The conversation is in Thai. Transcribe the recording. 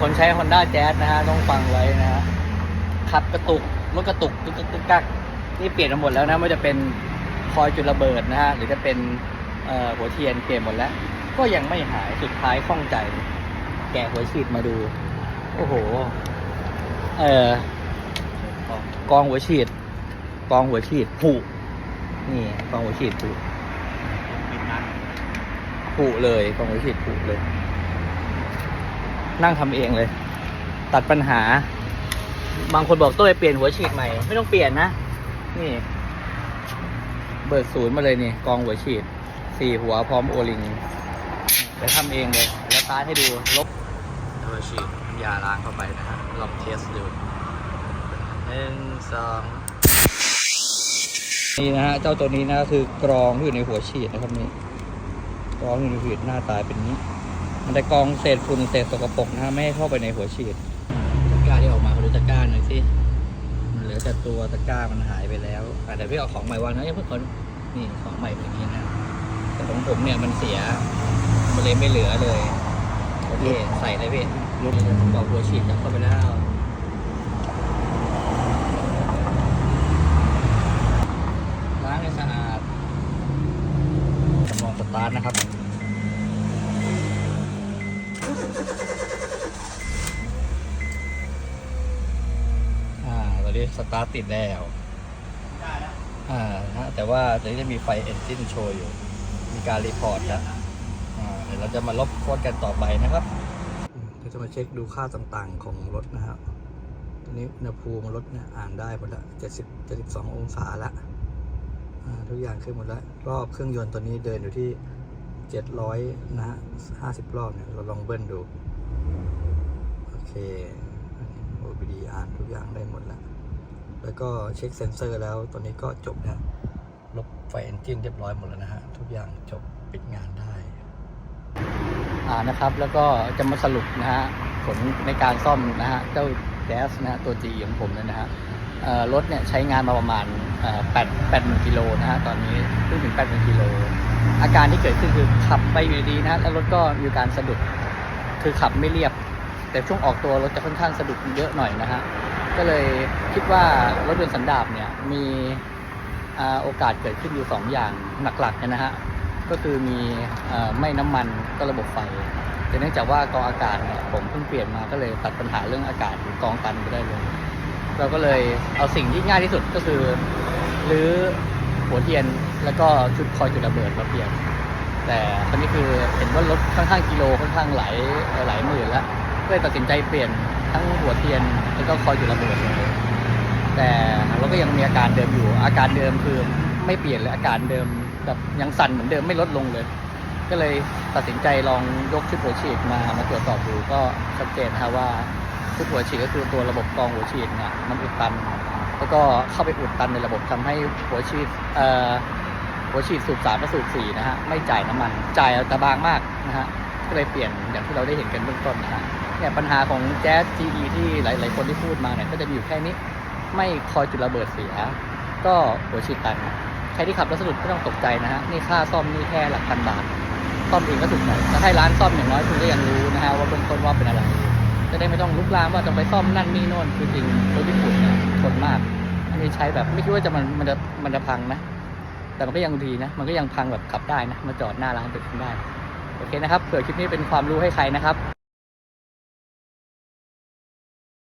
คนใช้ Honda Jazz นะฮะต้องฟังไว้นะฮะขับกระตุกรถกระตุกตึกตึกตึกกักนี่เปลี่ยนมาหมดแล้วนะไม่ว่าจะเป็นคอยจุดระเบิดนะฮะหรือจะเป็นเอ่อหัวเทียนเปลี่ยนหมดแล้ว ก็ยังไม่หายสุดท้ายข้องใจ แกะหัวฉีดมาดู โอ้โห เออกองหัวฉีด กองหัวฉีดผุนี่กองหัวฉีดผุผุเลยกองหัวฉีดผุเลย นั่งทำเองเลย ตัดปัญหา บางคนบอกต้องไปเปลี่ยนหัวฉีดใหม่ ไม่ต้องเปลี่ยนนะ นี่ เบิกศูนย์มาเลยนี่ กองหัวฉีด สี่หัวพร้อมโอลิงไปทำเองเลย แล้วตาให้ดูลบหัวฉีดยาล้างเข้าไปนะฮะลองเทสดูหนึ่งสองนี่นะฮะเจ้าตัวนี้นะคือกรองที่อยู่ในหัวฉีดนะครับนี่กรองอยู่ในหัวฉีดหน้าตาเป็นนี้ มันจะกรองเศษฝุ่นเศษสกปรกนะฮะไม่ให้เข้าไปในหัวฉีดตะกร้าที่ออกมาเขาดูตะกร้าหน่อยสิมันเหลือแต่ตัวตะกร้ามันหายไปแล้วอ่พี่เอาของใหม่วางนะเอ้ยเพื่อนคนนี่ของใหม่เป็นอย่างนี้นะแต่ของผมเนี่ยมันเสียมันเลยไม่เหลือเลยโอเคใส่เลยพี่บอกหัวฉีดจะเข้าไปแล้วล้างให้สะอาดจำลองสตาร์ทนะครับ อ่าตอนนี้สตาร์ทติดแล้วอ่าฮะแต่ว่าตอนนี้จะมีไฟเอนจินโชว์อยู่ มีการรีพอร์ตแล้วอ่าเดี๋ยวเราจะมาลบโค้ดกันต่อไปนะครับเราจะมาเช็คดูค่าต่างๆของรถนะครับตอนนี้อุณหภูมิรถเนี่ยอ่านได้หมดละ70 72องศาละอ่าทุกอย่างขึ้นหมดแล้ว รอบเครื่องยนต์ตัวนี้เดินอยู่ที่700นะฮะ50รอบเนี่ยเราลองเบิ้ลดู โอเค OBD อ่านทุกอย่างได้หมดแล้ว แล้วก็เช็คเซนเซอร์แล้วตอนนี้ก็จบนะลบไฟเอนจินเรียบร้อยหมดแล้วนะฮะ ทุกอย่างจบปิดงานได้ อ่านะครับ แล้วก็จะมาสรุปนะฮะ ผลในการซ่อมนะฮะ เจ้าแก๊สนะฮะ ตัว G ของผมเนี่ยนะฮะรถเนี่ยใช้งานมาประมาณแปดแปดหมื่นกิโลนะฮะ ตอนนี้เพิ่งถึงแปดหมื่นกิโล อาการที่เกิดขึ้นคือขับไปอยู่ดีๆนะฮะ แล้วรถก็มีการสะดุด คือขับไม่เรียบ แต่ช่วงออกตัวรถจะค่อนข้างสะดุดเยอะหน่อยนะฮะ ก็เลยคิดว่ารถยนต์สันดาปเนี่ยมีโอกาสเกิดขึ้นอยู่สองอย่างหลักๆเนี่ยนะฮะก็คือมีอไม่น้ำมันก็ระบบไฟ แต่เนื่องจากว่ากองอากาศเนี่ยผมเพิ่งเปลี่ยนมาก็เลยตัดปัญหาเรื่องอากาศกองตันไปได้เลย เราก็เลยเอาสิ่งที่ง่ายที่สุดก็คือรื้อหัวเทียนแล้วก็ชุดคอยจุดระเบิดมาเปลี่ยน แต่ตอนนี้คือเห็นว่ารถค่อนข้างกิโลค่อนข้างหลายหลายหมื่นแล้ว เลยตัดสินใจเปลี่ยนทั้งหัวเทียนแล้วก็คอยจุดระเบิดเลยแต่เราก็ยังมีอาการเดิมอยู่ อาการเดิมคือไม่เปลี่ยนเลยอาการเดิมแบบยังสั่นเหมือนเดิมไม่ลดลงเลย ก็เลยตัดสินใจลองยกชุดหัวฉีดมามาตรวจสอบดูก็ชัดเจนนะว่าชุดหัวฉีดก็คือตัวระบบกรองหัวฉีดเนี่ยมันอุดตัน แล้วก็เข้าไปอุดตันในระบบทำให้หัวฉีดเอ่อหัวฉีดสูบสามและสูบสี่นะฮะไม่จ่ายน้ำมันจ่ายแต่บางมากนะฮะก็เลยเปลี่ยนอย่างที่เราได้เห็นกันเบื้องต้นนะฮะ เนี่ยปัญหาของแจ๊ส GE ที่หลาย ๆ คนที่พูดมาเนี่ยก็จะมีอยู่แค่นี้ ไม่คอยจุดระเบิดเสีย ก็หัวฉีดตันใครที่ขับรถสะดุดไม่ต้องตกใจนะฮะนี่ค่าซ่อมนี่แค่หลักพันบาทซ่อมเองก็ถูกหน่อยถ้าให้ร้านซ่อมอย่างน้อยคุณก็ยังรู้นะฮะว่าเบื้องต้นว่าเป็นอะไร จะได้ไม่ต้องลุกลามว่าต้องไปซ่อมนั่นนี่โน่นคือจริงรถญี่ปุ่นเนี่ยทนมาก อันนี้ใช้แบบไม่คิดว่าจะมันมันจะมันจะพังนะ แต่มันก็ยังดีนะ มันก็ยังพังแบบขับได้นะ มาจอดหน้าร้านตึกได้ โอเคนะครับ เผื่อคลิปนี้เป็นความรู้ให้ใครนะครับ